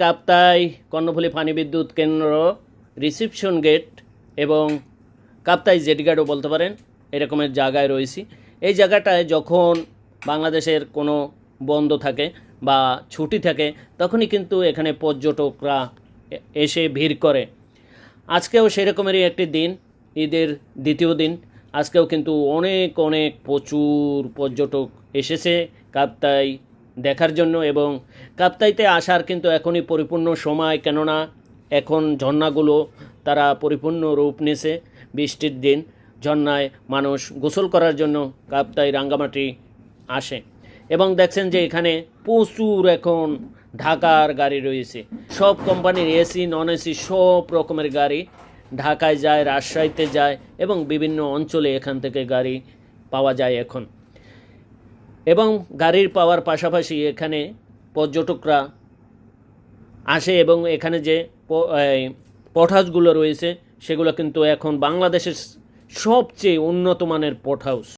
কাপ্তাই, কর্ণফুলী পানি বিদ্যুৎ কেন্দ্র, রিসিপশন গেট এবং কাপ্তাই জেটগার্ডও বলতে পারেন, এরকমের জায়গায় রয়েছি। এই জায়গাটায় যখন বাংলাদেশের কোনো বন্ধ থাকে বা ছুটি থাকে, তখনই কিন্তু এখানে পর্যটকরা এসে ভিড় করে। আজকেও সেরকমেরই একটি দিন, ঈদের দ্বিতীয় দিন। আজকেও কিন্তু অনেক অনেক প্রচুর পর্যটক এসেছে কাপ্তাই দেখার জন্য এবং কাপ্তাইতে আসার কিন্তু এখনই পরিপূর্ণ সময়, কেননা এখন ঝর্ণাগুলো তারা পরিপূর্ণ রূপ নিয়েছে বৃষ্টির দিন। ঝর্ণায় মানুষ গোসল করার জন্য কাপ্তাই রাঙ্গামাটি আসে। এবং দেখছেন যে এখানে প্রচুর এখন ঢাকার গাড়ি রয়েছে। সব কোম্পানির এসি নন এসি সব রকমের গাড়ি ঢাকায় যায়, রাজশাহীতে যায় এবং বিভিন্ন অঞ্চলে এখান থেকে গাড়ি পাওয়া যায় এখন। এবং গাড়ির পাওয়ার পাশাপাশি এখানে পর্যটকরা আসে এবং এখানে যে পট রয়েছে, সেগুলো কিন্তু এখন বাংলাদেশের সবচেয়ে উন্নত মানের পট হাউস